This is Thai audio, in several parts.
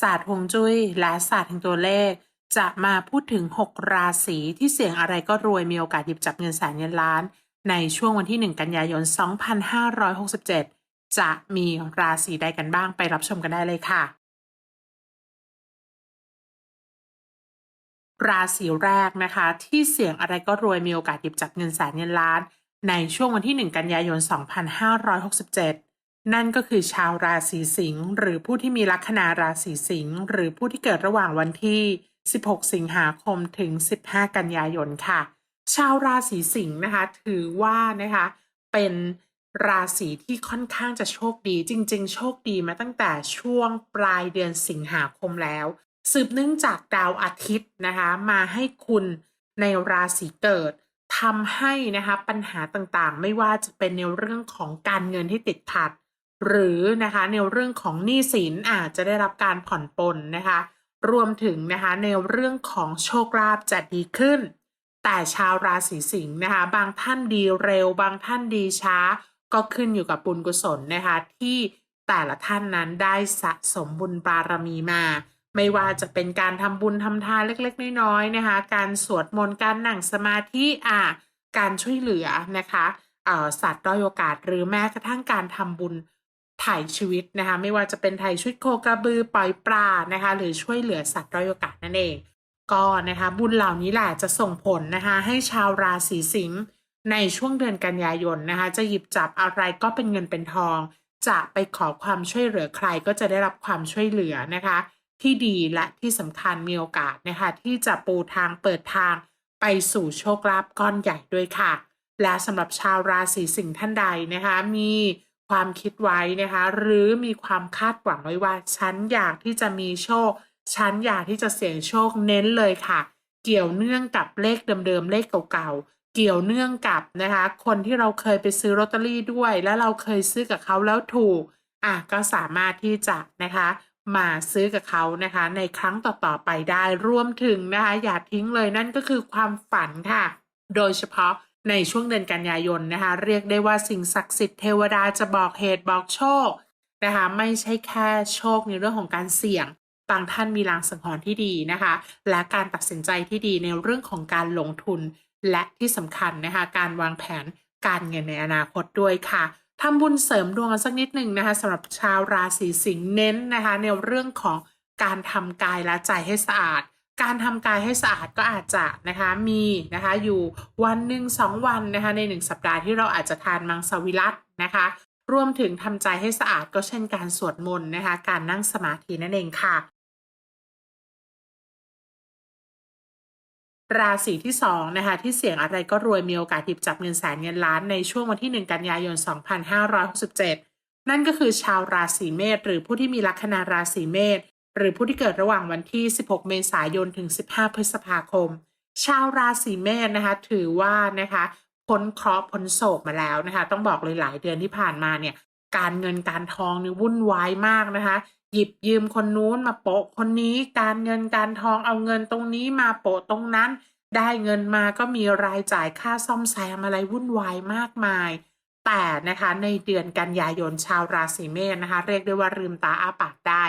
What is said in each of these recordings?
ศาสตร์ฮวงจุ้ยและศาสตร์แห่งตัวเลข จะมาพูดถึง 6 ราศีที่เสี่ยงอะไรก็รวยมีโอกาสหยิบจับเงินแสนเงินล้าน ในช่วงวันที่ 1 กันยายน 2567 จะมีราศีใดกันบ้างไปรับชมกันได้เลยค่ะ ราศีแรกนะคะ ที่เสี่ยงอะไรก็รวยมีโอกาสหยิบจับเงินแสนเงินล้าน ในช่วงวันที่ 1 กันยายน 2567 นั่นก็คือชาวราศีสิงห์หรือผู้ที่มีลัคนาราศีสิงห์หรือผู้ที่เกิดระหว่างวันที่ 16 สิงหาคมถึง 15 กันยายนค่ะ ชาวราศีสิงห์นะคะ ถือว่านะคะเป็นราศีที่ค่อนข้างจะโชคดี จริง ๆ โชคดีมาตั้งแต่ช่วงปลายเดือนสิงหาคมแล้ว สืบเนื่องจากดาวอาทิตย์นะคะมาให้คุณในราศีเกิดทำให้นะคะปัญหาต่างๆ ไม่ว่าจะเป็นในเรื่องของการเงินที่ติดขัด หรือนะคะในเรื่องของหนี้สินอาจจะได้รับการผ่อนปลนนะคะ รวมถึงนะคะในเรื่องของโชคลาภจะดีขึ้น แต่ชาวราศีสิงห์นะคะ บางท่านดีเร็ว บางท่านดีช้า ก็ขึ้นอยู่กับบุญกุศลนะคะที่แต่ละท่านนั้นได้สะสมบุญบารมีมา ไม่ว่าจะเป็นการทำบุญทำทานเล็กๆ น้อยๆนะคะ การสวดมนต์การนั่งสมาธิอ่าการช่วยเหลือนะคะสัตว์ด้อยโอกาสหรือแม้กระทั่งการทำบุญ ถ่ายชีวิตนะคะไม่ว่าจะเป็นถ่ายชุดโคกระบือปล่อยปลานะคะหรือช่วยเหลือสัตว์ด้อยโอกาสนั่นเอง ก็นะคะบุญเหล่านี้แหละจะส่งผลนะคะให้ชาวราศีสิงห์ในช่วงเดือนกันยายนนะคะจะหยิบจับอะไรก็เป็นเงินเป็นทอง จะไปขอความช่วยเหลือใครก็จะได้รับความช่วยเหลือนะคะ ที่ดีและที่สำคัญมีโอกาสนะคะที่จะปูทางเปิดทางไปสู่โชคลาภก้อนใหญ่ด้วยค่ะ และสำหรับชาวราศีสิงห์ท่านใดนะคะมี ความคิดไว้นะคะ หรือมีความคาดหวังไว้ว่า ฉันอยากที่จะมีโชค ฉันอยากที่จะเสี่ยงโชคเน้นเลยค่ะ เกี่ยวเนื่องกับเลขเดิมๆเลขเก่าๆเกี่ยวเนื่องกับนะคะ คนที่เราเคยไปซื้อลอตเตอรี่ด้วย แล้วเราเคยซื้อกับเขาแล้วถูกอะก็สามารถที่จะนะคะมาซื้อกับเขานะคะ ในครั้งต่อๆไปได้รวมถึงนะคะอย่าทิ้งเลยนั่นก็คือความฝันค่ะ โดยเฉพาะ ในช่วงเดือนกันยายนนะคะ เรียกได้ว่าสิ่งศักดิ์สิทธิ์เทวดาจะบอกเหตุบอกโชคนะคะไม่ใช่แค่โชคในเรื่องของการเสี่ยงบางท่านมีลางสังหรณ์ที่ดีนะคะ และการตัดสินใจที่ดีในเรื่องของการลงทุน และที่สำคัญนะคะ การวางแผนการเงินในอนาคตด้วยค่ะทำบุญเสริมดวงกันสักนิดหนึ่งนะคะสำหรับชาวราศีสิงห์เน้นนะคะ ในเรื่องของการทำกายและใจให้สะอาด การทำกายให้สะอาดก็อาจจะนะคะมีนะคะอยู่วันหนึ่งสองวันนะคะในหนึ่งสัปดาห์ที่เราอาจจะทานมังสวิรัตนะคะรวมถึงทำใจให้สะอาดก็เช่นการสวดมนต์นะคะการนั่งสมาธินั่นเองค่ะ ราศีที่2นะคะที่เสี่ยงอะไรก็รวยมีโอกาสหยิบจับเงินแสนเงินล้านในช่วงวันที่ 1 กันยายน 2567 นั่นก็คือชาวราศีเมษหรือผู้ที่มีลัคนาราศีเมษ หรือผู้ที่เกิดระหว่างวันที่ 16 เมษายน ถึง 15 พฤษภาคม ชาวราศีเมษนะคะ ถือว่านะคะพ้นเคราะห์พ้นโศกมาแล้วนะคะ ต้องบอกเลยหลายเดือนที่ผ่านมาเนี่ย การเงินการทองนี่วุ่นวายมากนะคะ หยิบยืมคนนู้นมาโปะคนนี้ การเงินการทองเอาเงินตรงนี้มาโปะตรงนั้น ได้เงินมาก็มีรายจ่ายค่าซ่อมแซมอะไรวุ่นวายมากมาย แต่นะคะในเดือนกันยายนชาวราศีเมษนะคะ เรียกได้ว่าลืมตาอาปากได้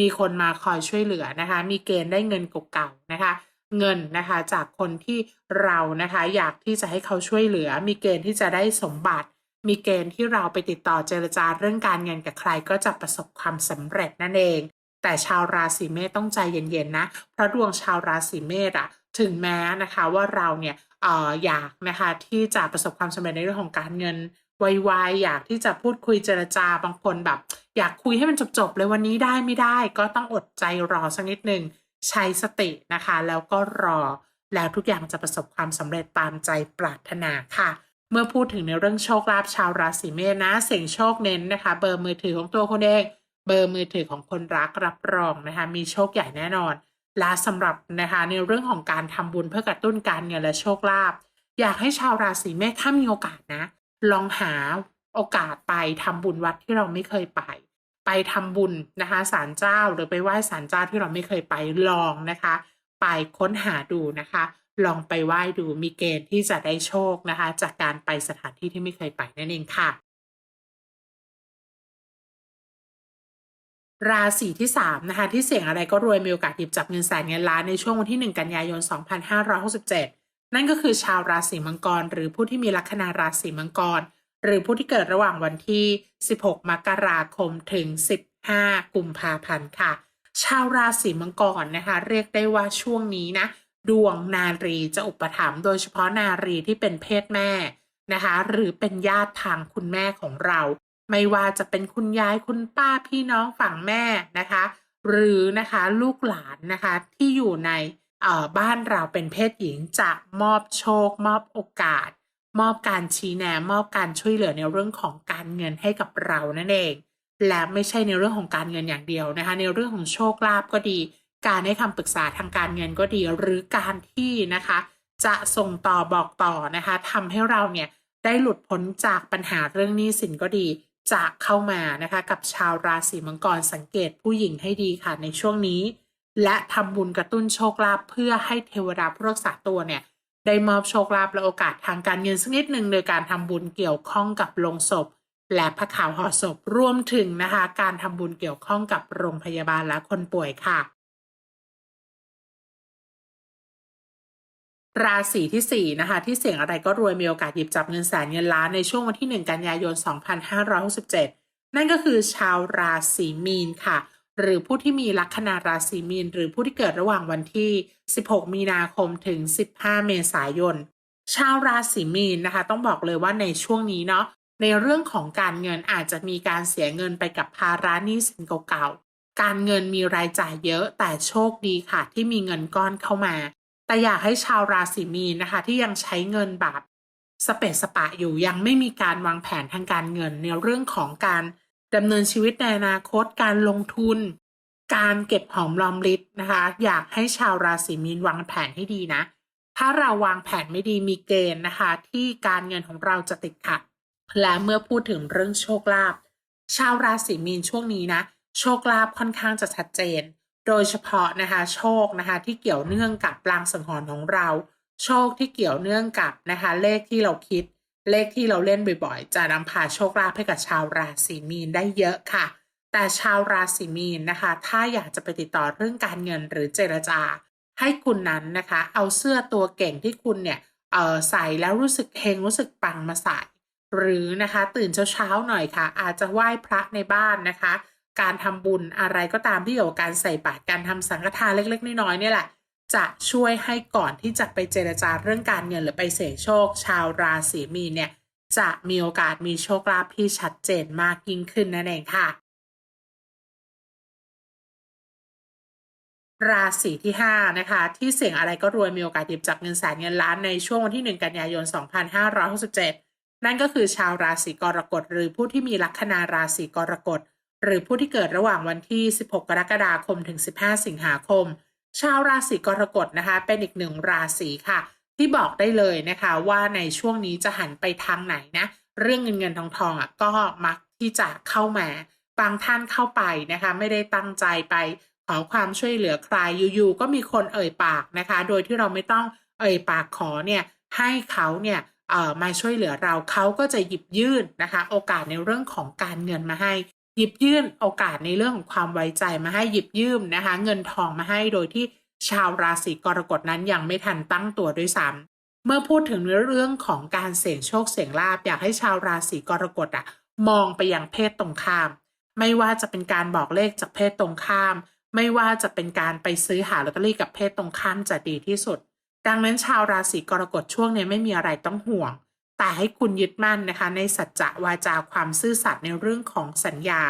มีคนมาคอยช่วยเหลือนะคะ มีเกณฑ์ได้เงินเก่าๆนะคะ เงินนะคะจากคนที่เรานะคะอยากที่จะให้เขาช่วยเหลือ มีเกณฑ์ที่จะได้สมบัติ มีเกณฑ์ที่เราไปติดต่อเจรจาเรื่องการเงินกับใครก็จะประสบความสำเร็จนั่นเอง แต่ชาวราศีเมษต้องใจเย็นๆนะ เพราะดวงชาวราศีเมษอะถึงแม้นะคะว่าเราเนี่ยอออยากนะคะที่จะประสบความสำเร็จในเรื่องของการเงิน ไวๆอยากที่จะพูดคุยเจรจาบางคนแบบ อยากคุยให้มันจบๆเลยวันนี้ได้ไม่ได้ ก็ต้องอดใจรอสักนิดหนึ่งใช้สตินะคะ แล้วก็รอแล้วทุกอย่างจะประสบความสำเร็จตามใจปรารถนาค่ะเมื่อพูดถึงในเรื่องโชคลาภชาวราศีเมษนะ เสียงโชคเน้นนะคะ เบอร์มือถือของตัวคนเองเบอร์มือถือของคนรักรับรองนะคะ มีโชคใหญ่แน่นอน และสำหรับนะคะในเรื่องของการทำบุญเพื่อกระตุ้นการเงินและโชคลาภอยากให้ชาวราศีเมษถ้ามีโอกาสนะ ลองหาโอกาสไปทำบุญวัดที่เราไม่เคยไป ไปทำบุญนะคะศาลเจ้าหรือไปไหว้ศาลเจ้าที่เราไม่เคยไปลองนะคะ ไปค้นหาดูนะคะ ลองไปไหว้ดูมีเกณฑ์ที่จะได้โชคนะคะ จากการไปสถานที่ที่ไม่เคยไปนั่นเองค่ะราศีที่3นะคะที่เสี่ยงอะไรก็รวยมีโอกาสหยิบจับเงินแสนเงินล้านในช่วงวันที่ 1 กันยายน 2567 นั่นก็คือชาวราศีมังกร หรือผู้ที่มีลัคนาราศีมังกร หรือผู้ที่เกิดระหว่างวันที่ 16 มกราคมถึง 15 กุมภาพันธ์ค่ะ ชาวราศีมังกรนะคะ เรียกได้ว่าช่วงนี้นะดวงนารีจะอุปถัมภ์โดยเฉพาะนารีที่เป็นเพศแม่นะคะ หรือเป็นญาติทางคุณแม่ของเรา ไม่ว่าจะเป็นคุณยายคุณป้าพี่น้องฝั่งแม่นะคะ หรือนะคะลูกหลานนะคะที่อยู่ใน บ้านเราเป็นเพศหญิงจะมอบโชค มอบโอกาส มอบการชี้แนะมอบการช่วยเหลือในเรื่องของการเงินให้กับเรานั่นเอง และไม่ใช่ในเรื่องของการเงินอย่างเดียวนะคะ ในเรื่องของโชคลาภก็ดี การให้คำปรึกษาทางการเงินก็ดี หรือการที่นะคะ จะส่งต่อบอกต่อนะคะทำให้เราเนี่ยได้หลุดพ้นจากปัญหาเรื่องหนี้สินก็ดีจะเข้ามานะคะ กับชาวราศีมังกรสังเกตผู้หญิงให้ดีค่ะในช่วงนี้ และทำบุญกระตุ้นโชคลาภเพื่อให้เทวดาผู้รักษาตัวเนี่ยได้มอบโชคลาภและโอกาสทางการเงินสักนิดหนึ่งโดยการทำบุญเกี่ยวข้องกับโลงศพ และพระขาวห่อศพรวมถึงนะคะ การทำบุญเกี่ยวข้องกับโรงพยาบาลและคนป่วยค่ะ ราศีที่4นะคะที่เสี่ยงอะไรก็รวยมีโอกาสหยิบจับเงินแสนเงินล้านในช่วงวันที่ 1 กันยายน 2567 นั่นก็คือชาวราศีมีนค่ะ หรือผู้ที่มีลัคนาราศีมีน หรือผู้ที่เกิดระหว่างวันที่ 16 มีนาคมถึง 15 เมษายน ชาวราศีมีนนะคะ ต้องบอกเลยว่าในช่วงนี้เนาะในเรื่องของการเงินอาจจะมีการเสียเงินไปกับภาระหนี้สินเก่าๆ การเงินมีรายจ่ายเยอะแต่โชคดีค่ะ ที่มีเงินก้อนเข้ามา แต่อยากให้ชาวราศีมีนนะคะ ที่ยังใช้เงินแบบสเปะสปะอยู่ยังไม่มีการวางแผนทางการเงินในเรื่องของการ ดำเนินชีวิตในอนาคตการลงทุน การเก็บหอมรอมริบนะคะ อยากให้ชาวราศีมีนวางแผนให้ดีนะ ถ้าเราวางแผนไม่ดีมีเกณฑ์นะคะ ที่การเงินของเราจะติดขัด และเมื่อพูดถึงเรื่องโชคลาภชาวราศีมีนช่วงนี้นะ โชคลาภค่อนข้างจะชัดเจน โดยเฉพาะนะคะโชคนะคะที่เกี่ยวเนื่องกับลางสังหรณ์ของเรา โชคที่เกี่ยวเนื่องกับนะคะเลขที่เราคิด เลขที่เราเล่นบ่อยๆ จะนำพาโชคลาภให้กับชาวราศีมีนได้เยอะค่ะ แต่ชาวราศีมีนนะคะ ถ้าอยากจะไปติดต่อเรื่องการเงินหรือเจรจา ให้คุณนั้นนะคะ เอาเสื้อตัวเก่งที่คุณเนี่ยเออใส่แล้วรู้สึกเฮงรู้สึกปังมาใส่ หรือนะคะตื่นเช้าๆหน่อยค่ะ อาจจะไหว้พระในบ้านนะคะ การทำบุญอะไรก็ตามที่เกี่ยวกับการใส่บาตรการทำสังฆทานเล็กๆน้อยๆเนี่ยแหละ จะช่วยให้ก่อนที่จะไปเจรจาเรื่องการเงินหรือไปเสี่ยงโชค ชาวราศีมีนเนี่ยจะมีโอกาสมีโชคลาภที่ชัดเจนมากยิ่งขึ้นนั่นเองค่ะ ราศีที่ 5 นะคะ ที่เสี่ยงอะไรก็รวยมีโอกาสหยิบจับเงินแสนเงินล้านในช่วงวันที่ 1 กันยายน 2567 นั่นก็คือชาวราศีกรกฎหรือผู้ที่มีลัคนาราศีกรกฎหรือผู้ที่เกิดระหว่างวันที่ 16 กรกฎาคมถึง 15 สิงหาคม ชาวราศีกรกฎนะคะ เป็นอีกหนึ่งราศีค่ะ ที่บอกได้เลยนะคะว่าในช่วงนี้จะหันไปทางไหนนะ เรื่องเงินเงินทองทองอะก็มักที่จะเข้ามาบางท่านเข้าไปนะคะ ไม่ได้ตั้งใจไปขอความช่วยเหลือใครอยู่ๆก็มีคนเอ่ยปากนะคะ โดยที่เราไม่ต้องเอ่ยปากขอเนี่ยให้เขาเนี่ยเอ่อมาช่วยเหลือเราเขาก็จะหยิบยื่นนะคะ โอกาสในเรื่องของการเงินมาให้ หยิบยื่นโอกาสในเรื่องของความไว้ใจมาให้หยิบยืมนะคะ เงินทองมาให้โดยที่ชาวราศีกรกฎนั้นยังไม่ทันตั้งตัวด้วยซ้ำเมื่อพูดถึงเรื่องของการเสี่ยงโชคเสี่ยงลาบอยากให้ชาวราศีกรกฎอะมองไปยังเพศตรงข้าม ไม่ว่าจะเป็นการบอกเลขจากเพศตรงข้าม ไม่ว่าจะเป็นการไปซื้อหาลอตเตอรี่กับเพศตรงข้ามจะดีที่สุด ดังนั้นชาวราศีกรกฎช่วงนี้ไม่มีอะไรต้องห่วง แต่ให้คุณยึดมั่นนะคะ ในสัจจะวาจาความซื่อสัตย์ในเรื่องของสัญญา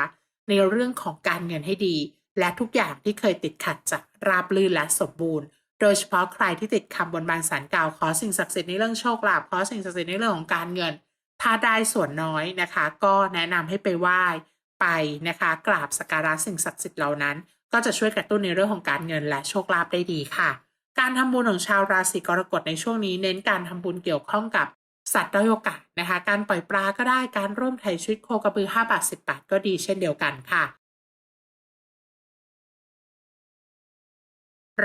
ในเรื่องของการเงินให้ดี และทุกอย่างที่เคยติดขัดจะราบรื่นและสมบูรณ์ โดยเฉพาะใครที่ติดคำบนบานสารกล่าวขอสิ่งศักดิ์สิทธิ์ในเรื่องโชคลาภขอสิ่งศักดิ์สิทธิ์ในเรื่องของการเงิน ถ้าได้ส่วนน้อยนะคะ ก็แนะนำให้ไปไหว้ไปนะคะ กราบสักการะสิ่งศักดิ์สิทธิ์เหล่านั้น ก็จะช่วยกระตุ้นในเรื่องของการเงินและโชคลาภได้ดีค่ะการทำบุญของชาวราศีกรกฎในช่วงนี้เน้นการทำบุญเกี่ยวข้องกับ สัตว์ด้อยโอกาสนะคะ การปล่อยปลาก็ได้การร่วมไถ่ชีวิตโคกระบือ 5 บาท 10 บาทก็ดีเช่นเดียวกันค่ะ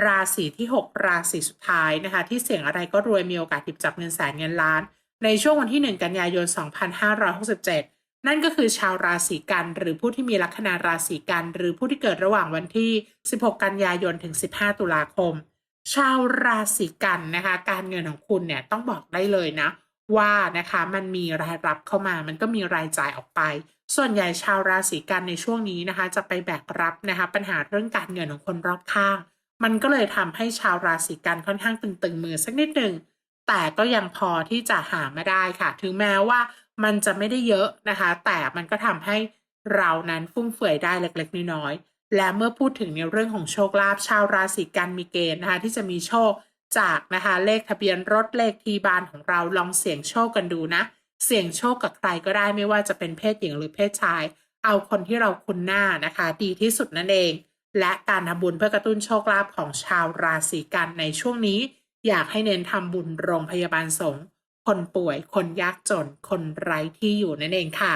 ราศีที่ 6 ราศีสุดท้ายนะคะ ที่เสี่ยงอะไรก็รวยมีโอกาสหยิบจับเงินแสนเงินล้าน ในช่วงวันที่ 1 กันยายน 2567 นั่นก็คือชาวราศีกัน หรือผู้ที่มีลัคนาราศีกัน หรือผู้ที่เกิดระหว่างวันที่ 16 กันยายนถึง 15 ตุลาคม ชาวราศีกันนะคะ การเงินของคุณเนี่ยต้องบอกได้เลยนะ ว่านะคะมันมีรายรับเข้ามามันก็มีรายจ่ายออกไป ส่วนใหญ่ชาวราศีกันในช่วงนี้นะคะ จะไปแบกรับนะคะปัญหาเรื่องการเงินของคนรอบข้าง มันก็เลยทำให้ชาวราศีกันค่อนข้างตึงๆมือสักนิดหนึ่งแต่ก็ยังพอที่จะหามาได้ค่ะ ถึงแม้ว่ามันจะไม่ได้เยอะนะคะ แต่มันก็ทำให้เรานั้นฟุ่มเฟือยได้เล็กๆน้อยๆและเมื่อพูดถึงในเรื่องของโชคลาภชาวราศีกันมีเกณฑ์นะคะที่จะมีโชค จากนะคะเลขทะเบียนรถเลขทีบานของเราลองเสี่ยงโชคกันดูนะ เสี่ยงโชคกับใครก็ได้ไม่ว่าจะเป็นเพศหญิงหรือเพศชาย เอาคนที่เราคุ้นหน้านะคะ ดีที่สุดนั่นเอง และการทำบุญเพื่อกระตุ้นโชคลาภของชาวราศีกันในช่วงนี้ อยากให้เน้นทำบุญโรงพยาบาลสงฆ์คนป่วยคนยากจนคนไร้ที่อยู่นั่นเองค่ะ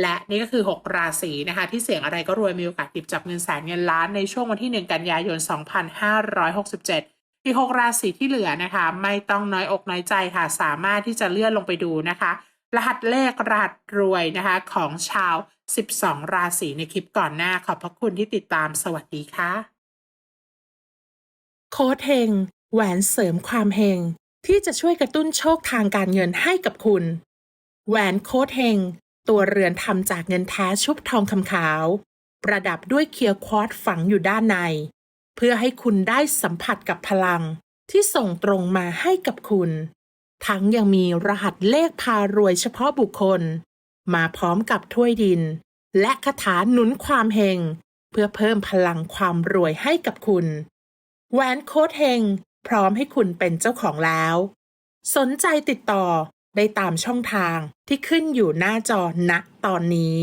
และนี่ก็คือ 6 ราศีนะคะ ที่เสี่ยงอะไรก็รวยมีโอกาสหยิบจับเงินแสนเงินล้านในช่วงวันที่ 1 กันยายน 2567 อีก 6 ราศีที่เหลือนะคะ ไม่ต้องน้อยอกน้อยใจค่ะ สามารถที่จะเลื่อนลงไปดูนะคะ รหัสเลขรหัสรวยนะคะ ของชาว 12 ราศีในคลิปก่อนหน้าขอบพระคุณที่ติดตามสวัสดีค่ะ โค้ดเฮงแหวนเสริมความเฮงที่จะช่วยกระตุ้นโชคทางการเงินให้กับคุณ แหวนโค้ดเฮง ตัวเรือนทำจากเงินแท้ชุบทองคำขาว ประดับด้วยเคียร์ควอตฝังอยู่ด้านใน เพื่อให้คุณได้สัมผัสกับพลังที่ส่งตรงมาให้กับคุณ ทั้งยังมีรหัสเลขพารวยเฉพาะบุคคล มาพร้อมกับถ้วยดิน และคาถาหนุนความเฮงเพื่อเพิ่มพลังความรวยให้กับคุณแหวนโค้ดเฮงพร้อมให้คุณเป็นเจ้าของแล้ว สนใจติดต่อ ได้ตามช่องทางที่ขึ้นอยู่หน้าจอณตอนนี้